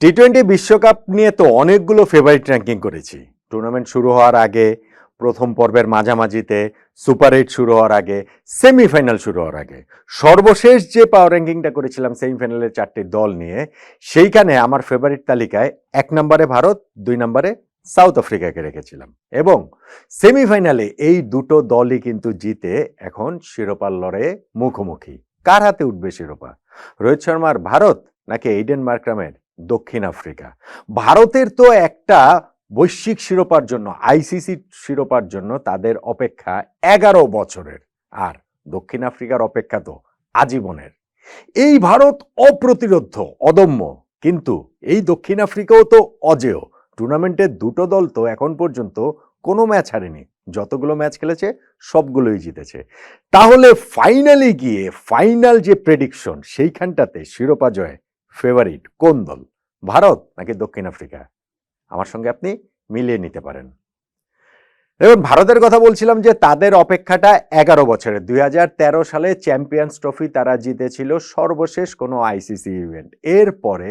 T twenty বিশ্বকাপ নিয়ে তো অনেকগুলো ফেভারিট র্যাঙ্কিং করেছি। টুর্নামেন্ট শুরু হওয়ার আগে, প্রথম পর্বের মাঝামাঝিতে সুপার এইট শুরু হওয়ার আগে সেমিফাইনাল শুরু হওয়ার আগে। সর্বশেষ যে পাওয়ার র্যাঙ্কিংটা করেছিলাম সেমিফাইনালের চারটি দল নিয়ে, সেইখানে আমার ফেভারিট তালিকায় এক নম্বরে ভারত, দুই নম্বরে সাউথ আফ্রিকাকে রেখেছিলাম। এবং সেমিফাইনালে এই দুটো দলই কিন্তু জিতে এখন শিরোপার লড়াইয়ে মুখোমুখি। কার হাতে উঠবে শিরোপা? রোহিত শর্মার ভারত নাকি এইডেন মার্ক্রামের দক্ষিণ আফ্রিকা। ভারতের তো একটা বৈশ্বিক শিরোপার জন্য, আইসিসি শিরোপার জন্য তাদের অপেক্ষা এগারো বছরের। আর দক্ষিণ আফ্রিকার অপেক্ষা তো আজীবনের। এই ভারত অপ্রতিরোধ অদম্য, কিন্তু এই দক্ষিণ আফ্রিকাও তো অজেয়। টুর্নামেন্টের দুটো দল তো এখন পর্যন্ত কোনো ম্যাচ হারেনি। যতগুলো ম্যাচ খেলেছে, সবগুলোই জিতেছে। তাহলে ফাইনালে গিয়ে ফাইনাল যে প্রেডিকশন সেইখানটাতে শিরোপা জয় ফেভারিট কোন দল? ভারত নাকি দক্ষিণ আফ্রিকা? আমার সঙ্গে আপনি মিলিয়ে নিতে পারেন। দেখুন, ভারতের কথা বলছিলাম যে তাদের অপেক্ষাটা এগারো বছরের। দুই সালে চ্যাম্পিয়ন্স ট্রফি তারা জিতেছিল সর্বশেষ কোনো আইসিসি ইভেন্ট। এরপরে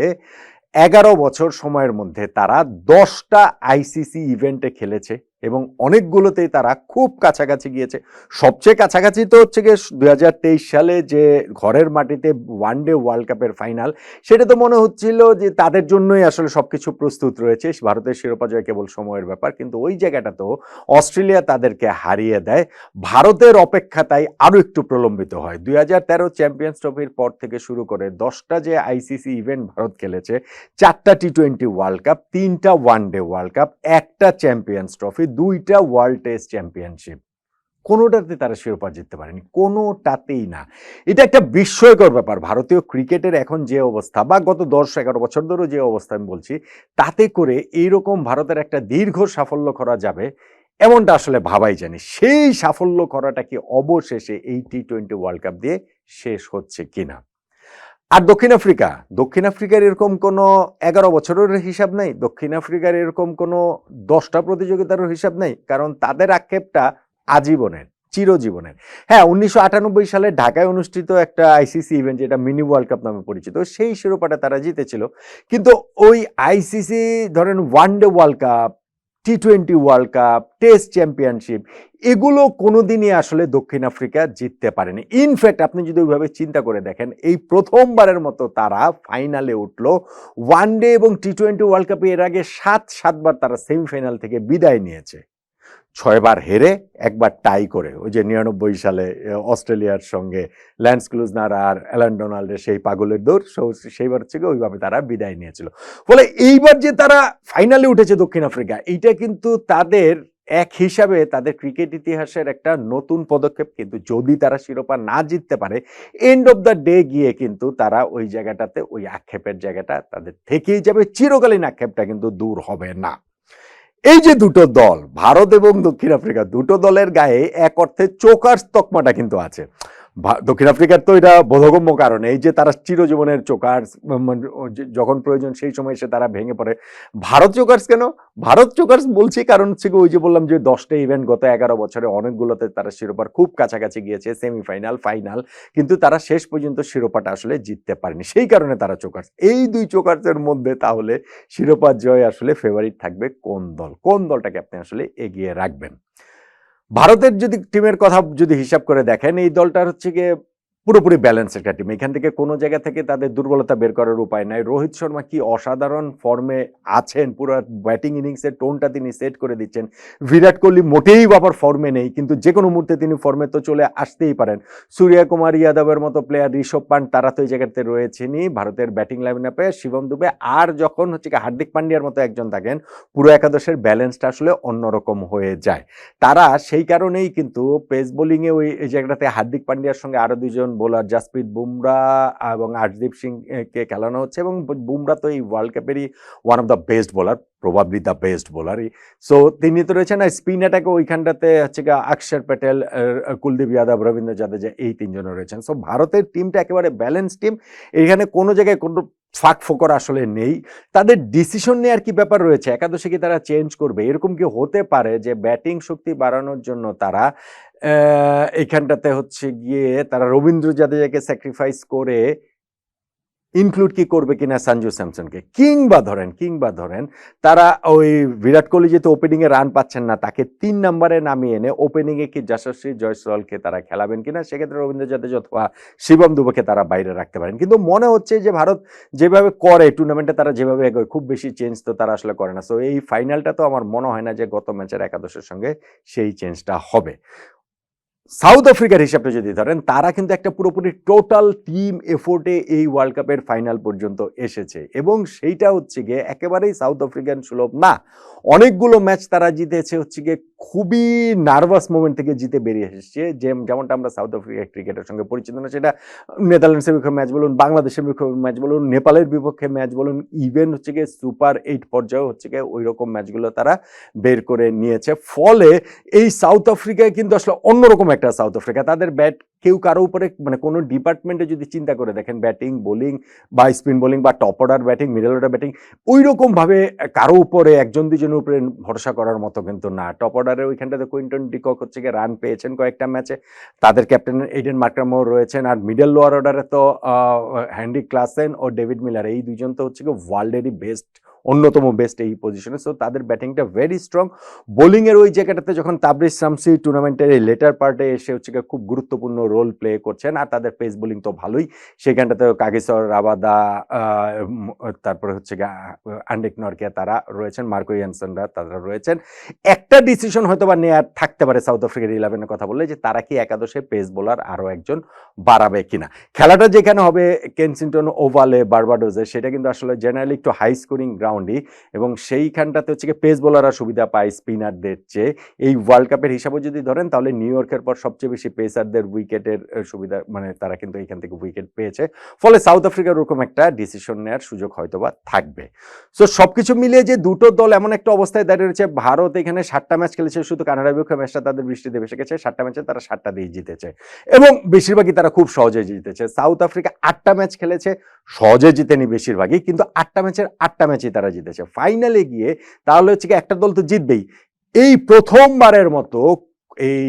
এগারো বছর সময়ের মধ্যে তারা দশটা আইসিসি ইভেন্টে খেলেছে। এবং অনেকগুলোতেই তারা খুব কাছাকাছি গিয়েছে। সবচেয়ে কাছাকাছি তো হচ্ছে গিয়ে দু হাজার তেইশ সালে যে ঘরের মাটিতে ওয়ান ডে ওয়ার্ল্ড কাপের ফাইনাল সেটা তো মনে হচ্ছিল যে তাদের জন্যই আসলে সবকিছু প্রস্তুত রয়েছে। ভারতের শিরোপা জয় কেবল সময়ের ব্যাপার, কিন্তু ওই জায়গাটা তো অস্ট্রেলিয়া তাদেরকে হারিয়ে দেয়। ভারতের অপেক্ষা তাই আরও একটু প্রলম্বিত হয়। দুই হাজার তেরো চ্যাম্পিয়ন্স ট্রফির পর থেকে শুরু করে দশটা যে আইসিসি ইভেন্ট ভারত খেলেছে, চারটা টি টোয়েন্টি ওয়ার্ল্ড কাপ তিনটা ওয়ান ডে ওয়ার্ল্ড কাপ একটা চ্যাম্পিয়ন্স ট্রফি দুইটা ওয়ার্ল্ড টেস্ট চ্যাম্পিয়নশিপ কোনোটাতে তারা শিরোপা জিততে পারেনি, কোনোটাতেই না। এটা একটা বিস্ময়কর ব্যাপার। ভারতীয় ক্রিকেটের এখন যে অবস্থা বা গত দশ এগারো বছর ধরেও যে অবস্থা আমি বলছি, তাতে করে এইরকম ভারতের একটা দীর্ঘ সাফল্য করা যাবে এমনটা আসলে ভাবাই জানি সেই সাফল্য করাটা কি অবশেষে এই টি টোয়েন্টি ওয়ার্ল্ড কাপ দিয়ে শেষ হচ্ছে কিনা? আর দক্ষিণ আফ্রিকা? দক্ষিণ আফ্রিকার এরকম কোনো এগারো বছরের হিসাব নেই? দক্ষিণ আফ্রিকার এরকম কোনো দশটা প্রতিযোগিতার হিসাব নেই? কারণ তাদের আক্ষেপটা আজীবনের, চিরজীবনের। হ্যাঁ উনিশশো আটানব্বই সালে ঢাকায় অনুষ্ঠিত একটা আইসিসি ইভেন্ট যেটা মিনি ওয়ার্ল্ড কাপ নামে পরিচিত, সেই শিরোপাটা তারা জিতেছিল। কিন্তু ওই আইসিসি ধরেন one day world cup T twenty world cup test championship এগুলো কোনো দিনই আসলে দক্ষিণ আফ্রিকা জিততে পারেনি। ইনফ্যাক্ট আপনি যদি ওইভাবে চিন্তা করে দেখেন, এই প্রথমবারের মতো তারা ফাইনালে উঠল। ওয়ান ডে এবং টি টোয়েন্টি ওয়ার্ল্ড কাপে এর আগে সাত, সাতবার তারা সেমিফাইনাল থেকে বিদায় নিয়েছে। ছয়বার হেরে একবার টাই করে। ওই যে নিরানব্বই সালে অস্ট্রেলিয়ার সঙ্গে ল্যান্স ক্লুজনার আর অ্যালান ডোনাল্ডের সেই পাগলের দৌড় সেইবার হচ্ছে ওইভাবে তারা বিদায় নিয়েছিল। ফলে এইবার যে তারা ফাইনালে উঠেছে দক্ষিণ আফ্রিকা, এইটা কিন্তু তাদের এক হিসাবে তাদের ক্রিকেট ইতিহাসের একটা নতুন পদক্ষেপ। কিন্তু যদি তারা শিরোপা না জিততে পারে এন্ড অফ দ্য ডে গিয়ে কিন্তু তারা ওই জায়গাটাতে, ওই আক্ষেপের জায়গাটা তাদের থেকেই যাবে। চিরকালীন আক্ষেপটা কিন্তু দূর হবে না। এই যে দুটো দল, ভারত এবং দক্ষিণ আফ্রিকা, দুটো দলের গায়ে এক অর্থে চোকার তকমাটা কিন্তু আছে। দক্ষিণ আফ্রিকার তো এটা বোধগম্য কারণ, এই যে তারা চিরজীবনের চোকার্স যখন প্রয়োজন সেই সময় এসে তারা ভেঙে পড়ে। ভারত চোকার্স কেন? ভারত চোকার্স বলছি কারণ হচ্ছে ওই যে বললাম যে দশটা ইভেন্ট গত এগারো বছরে অনেকগুলোতে তারা শিরোপার খুব কাছাকাছি গিয়েছে সেমিফাইনাল ফাইনাল কিন্তু তারা শেষ পর্যন্ত শিরোপাটা আসলে জিততে পারেনি। সেই কারণে তারা চোকার্স। এই দুই চোকার্সের মধ্যে তাহলে শিরোপা জয় আসলে ফেভারিট থাকবে কোন দল? কোন দলটাকে আপনি আসলে এগিয়ে রাখবেন? ভারতের যদি টিমের কথা যদি হিসাব করে দেখেন এই দলটার হচ্ছে গিয়ে পুরোপুরি ব্যালেন্স একটা টিম এখান থেকে কোনো জায়গা থেকে তাদের দুর্বলতা বের করার উপায় নাই। রোহিত শর্মা কি অসাধারণ ফর্মে আছেন? পুরো ব্যাটিং ইনিংসের টোনটা তিনি সেট করে দিচ্ছেন। বিরাট কোহলি মোটেই বাবার ফর্মে নেই, কিন্তু যে কোনো মুহূর্তে তিনি ফর্মে তো চলে আসতেই পারেন। সূর্য কুমার ইয়াদবের মতো প্লেয়ার ঋষভ পান্ট, তারা তো এই জায়গাতে রয়েছেনই। ভারতের ব্যাটিং লাইন আপে শিবম দুবে আর যখন হচ্ছে কি হার্দিক পান্ডিয়ার মতো একজন থাকেন, পুরো একাদশের ব্যালেন্সটা আসলে অন্যরকম হয়ে যায়। তারা সেই কারণেই কিন্তু পেস বোলিংয়ে ওই জায়গাটাতে হার্দিক পান্ডিয়ার সঙ্গে আরও দুজন বোলার জাসপ্রীত বুমরা এবং আর্শদীপ সিংকে খেলানো হচ্ছে এবং বুমরা তো এই world কাপেরই one of the best bowler probably the best বোলারই so তিনি তো রয়েছেন, আর স্পিন অ্যাটাকে ওইখানটাতে হচ্ছে গিয়ে অক্ষর প্যাটেল কুলদীপ যাদব রবীন্দ্র জাদেজা এই তিনজনও রয়েছেন। সো ভারতের টিমটা একেবারে ব্যালেন্স টিম এখানে কোনো জায়গায় কোনো ফাঁক ফোকর আসলে নেই। তাদের ডিসিশন নেওয়ার কি ব্যাপার রয়েছে? একাদশে কি তারা চেঞ্জ করবে? এরকম কি হতে পারে যে ব্যাটিং শক্তি বাড়ানোর জন্য তারা এইখানটাতে হচ্ছে গিয়ে তারা রবীন্দ্র জাদেজাকে স্যাক্রিফাইস করে ইনক্লুড কি করবে কিনা সঞ্জু স্যামসনকে? কিংবা ধরেন কিংবা ধরেন, তারা ওই বিরাট কোহলি যেহেতু ওপেনিংয়ে রান পাচ্ছেন না, তাকে তিন নম্বরে নামিয়ে এনে ওপেনিংয়ে কি যশস্বী জয়সওয়ালকে তারা খেলাবেন কিনা, সেক্ষেত্রে রবীন্দ্র জাদেজা অথবা শিবম দুবেকে তারা বাইরে রাখতে পারেন। কিন্তু মনে হচ্ছে যে ভারত যেভাবে করে টুর্নামেন্টে তারা যেভাবে এগোয়, খুব বেশি চেঞ্জ তো তারা আসলে করে না। সো এই ফাইনালটা তো আমার মনে হয় না যে গত ম্যাচের একাদশের সঙ্গে সেই চেঞ্জটা হবে। সাউথ আফ্রিকার হিসাবটা যদি ধরেন, তারা কিন্তু একটা পুরোপুরি টোটাল টিম এফোর্টে এই ওয়ার্ল্ড কাপের ফাইনাল পর্যন্ত এসেছে। এবং সেইটা হচ্ছে গিয়ে একেবারেই সাউথ আফ্রিকান সুলভ না। অনেকগুলো ম্যাচ তারা জিতেছে হচ্ছে গিয়ে খুবই নার্ভাস মোমেন্ট থেকে জিতে বেরিয়ে এসেছে। যে যেমনটা আমরা সাউথ আফ্রিকা ক্রিকেটের সঙ্গে পরিচিত না, সেটা নেদারল্যান্ডসের বিপক্ষে ম্যাচ বলুন, বাংলাদেশের বিপক্ষে ম্যাচ বলুন, নেপালের বিপক্ষে ম্যাচ বলুন, ইভেন হচ্ছে গিয়ে সুপার এইট পর্যায়ে হচ্ছে গিয়ে ওই রকম ম্যাচগুলো তারা বের করে নিয়েছে। ফলে এই সাউথ আফ্রিকায় কিন্তু আসলে অন্যরকম একটা সাউথ আফ্রিকা তাদের ব্যাট কেউ কারও উপরে মানে কোনো ডিপার্টমেন্টে যদি চিন্তা করে দেখেন ব্যাটিং বোলিং বা স্পিন বোলিং বা top order batting middle order batting ওই রকমভাবে কারও উপরে, একজন দুজনের উপরে ভরসা করার মতো কিন্তু না। টপ অর্ডারে ওইখানটাতে কুইন্টন ডিকক হচ্ছে গিয়ে রান পেয়েছেন কয়েকটা ম্যাচে তাদের ক্যাপ্টেন এইডেন মার্কামো রয়েছেন আর মিডল লোয়ার অর্ডারে তো হ্যান্ডি ক্লাসেন ও ডেভিড মিলার এই দুজন তো হচ্ছে গিয়ে ওয়ার্ল্ডেরই বেস্ট অন্যতম বেস্ট এই পজিশনে সো তাদের ব্যাটিংটা ভেরি স্ট্রং বোলিংয়ের ওই জায়গাটাতে যখন তাবরিজ শামসি টুর্নামেন্টের এই লেটার পার্টে এসে হচ্ছে খুব গুরুত্বপূর্ণ রোল প্লে করছেন। আর তাদের পেস বোলিং তো ভালোই। সেখানটাতে কাগিসর রাবাদা তারপরে হচ্ছে আন্ডিক নরকে তারা রয়েছেন। মার্কো ইয়ানসনরা তারা রয়েছেন। একটা ডিসিশন হয়তো বা নেয়ার থাকতে পারে সাউথ আফ্রিকার ইলেভেনের কথা বললে যে, তারা কি একাদশে পেস বোলার আরও একজন বাড়াবে কিনা? খেলাটা যেখানে হবে, কেনসিংটন ওভালে বারবাডোজে সেটা কিন্তু আসলে জেনারেলি একটু হাই স্কোরিং গ্রাউন্ডই এবং সেইখানটাতে হচ্ছে পেস বোলাররা সুবিধা পায় স্পিনারদের চেয়ে। এই ওয়ার্ল্ড কাপের হিসাবে যদি ধরেন, তাহলে নিউ ইয়র্কের পর সবচেয়ে বেশি পেসারদের উইকেটের সুবিধা মানে তারা কিন্তু এইখান থেকে উইকেট পেয়েছে। ফলে সাউথ আফ্রিকার ওরকম একটা ডিসিশন নেওয়ার সুযোগ হয়তোবা থাকবে। সো সবকিছু মিলিয়ে যে দুটো দল এমন একটা অবস্থায় দাঁড়িয়ে রয়েছে, ভারত এখানে সাতটা ম্যাচ খেলেছে, শুধু কানাডার বিপক্ষে ম্যাচটা তাদের বৃষ্টিতে ভেসে গেছে, সাতটা ম্যাচে তারা সাতটা দিয়ে জিতেছে। এবং বেশিরভাগই তারা খুব সহজে জিতেছে। সাউথ আফ্রিকা আটটা ম্যাচ খেলেছে সহজে জিতেনি বেশিরভাগই, কিন্তু আটটা ম্যাচের আটটা ম্যাচই তারা জিতেছে। ফাইনালে গিয়ে তাহলে হচ্ছে কি একটা দল তো জিতবেই। এই প্রথমবারের মতো এই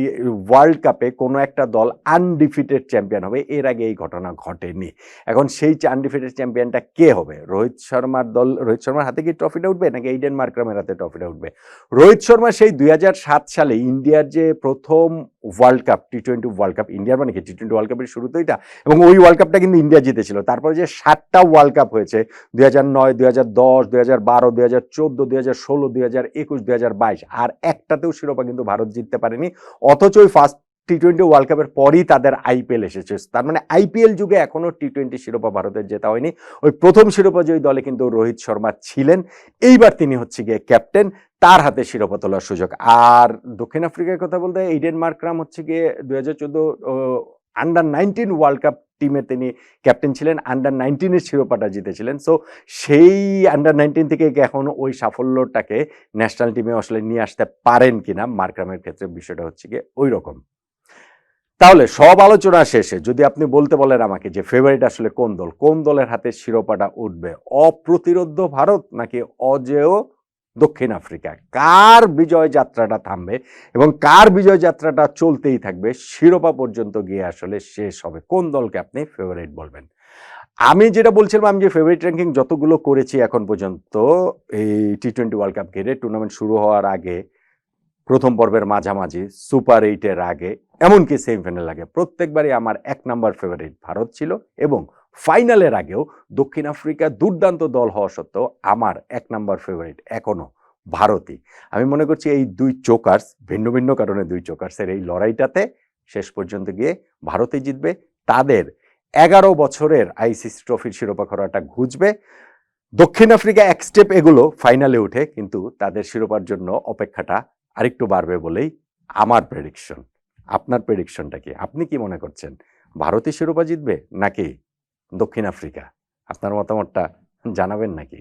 ওয়ার্ল্ড কাপে কোনো একটা দল আনডিফিটেড চ্যাম্পিয়ন হবে। এর আগে এই ঘটনা ঘটেনি। এখন সেই আনডিফিটেড চ্যাম্পিয়নটা কে হবে? রোহিত শর্মার দল রোহিত শর্মার হাতে কি ট্রফিটা উঠবে, নাকি এইডেন মার্ক্রামের হাতে ট্রফিটা উঠবে? রোহিত শর্মা সেই দুই হাজার সাত সালে ইন্ডিয়ার যে প্রথম world cup T twenty world cup ইন্ডিয়ার মানে কি? টি টোয়েন্টি ওয়ার্ল্ড কাপের শুরু তো এটা এবং ওই ওয়ার্ল্ড কাপটা কিন্তু ইন্ডিয়া জিতেছিল। তারপরে যে সাতটা ওয়ার্ল্ড কাপ হয়েছে, দুই হাজার নয়, দুই হাজার দশ, দুই হাজার বারো, দুই হাজার চোদ্দ, দুই হাজার ষোলো, দুই হাজার একুশ, দুই হাজার বাইশ, আর একটাতেও শিরোপা কিন্তু ভারত জিততে পারেনি। অথচ ওই ফার্স্ট টি টোয়েন্টি ওয়ার্ল্ড কাপের পরই তাদের আইপিএল এসেছে। তার মানে আইপিএল যুগে এখনও টি টোয়েন্টি শিরোপা ভারতের জেতা হয়নি। ওই প্রথম শিরোপা জয়ী দলে কিন্তু রোহিত শর্মা ছিলেন। এইবার তিনি হচ্ছে গিয়ে ক্যাপ্টেন তার হাতে শিরোপা তোলার সুযোগ। আর দক্ষিণ আফ্রিকার কথা বলতে ইডেন মার্ক্রাম হচ্ছে গিয়ে দু হাজার চোদ্দ আন্ডার নাইনটিন ওয়ার্ল্ড কাপ টিমে তিনি ক্যাপ্টেন ছিলেন আন্ডার নাইনটিনের শিরোপাটা জিতেছিলেন। সো সেই আন্ডার নাইনটিন থেকে এখন ওই সাফল্যটাকে ন্যাশনাল টিমে আসলে নিয়ে আসতে পারেন কিনা, মার্করামের ক্ষেত্রে বিষয়টা হচ্ছে গিয়ে ওই রকম তাহলে সব আলোচনা শেষে যদি আপনি বলতে বলেন আমাকে যে ফেভারিট আসলে কোন দল, কোন দলের হাতে শিরোপাটা উঠবে? অপ্রতিরোধ্য ভারত নাকি অজেয় দক্ষিণ আফ্রিকা। কার বিজয় যাত্রাটা থামবে এবং কার বিজয় যাত্রাটা চলতেই থাকবে শিরোপা পর্যন্ত গিয়ে আসলে শেষ হবে। কোন দলকে আপনি ফেভারিট বলবেন? আমি যেটা বলছিলাম, আমি যে ফেভারিট র্যাঙ্কিং যতগুলো করেছি এখন পর্যন্ত, এই টি টোয়েন্টি ওয়ার্ল্ড কাপ ঘিরে টুর্নামেন্ট শুরু হওয়ার আগে, প্রথম পর্বের মাঝামাঝি সুপার এইটের আগে, এমনকি সেমিফাইনাল আগে, প্রত্যেকবারই আমার এক নাম্বার ফেভারিট ভারত ছিল এবং ফাইনালের আগেও দক্ষিণ আফ্রিকা দুর্দান্ত দল হওয়া সত্ত্বেও আমার এক নাম্বার ফেভারিট এখনও ভারতই। আমি মনে করছি এই দুই চোকার্স, ভিন্ন ভিন্ন কারণে দুই চোকার্সের এই লড়াইটাতে শেষ পর্যন্ত গিয়ে ভারতই জিতবে। তাদের এগারো বছরের আইসিসি ট্রফির শিরোপা খরাটা ঘুচবে। দক্ষিণ আফ্রিকা এক স্টেপ এগুলো ফাইনালে উঠে, কিন্তু তাদের শিরোপার জন্য অপেক্ষাটা আরেকটু বাড়বে বলেই আমার প্রেডিকশন আপনার প্রেডিকশনটা কি? আপনি কি মনে করছেন? ভারতই শিরোপা জিতবে নাকি দক্ষিণ আফ্রিকা। আপনার মতামতটা জানাবেন নাকি?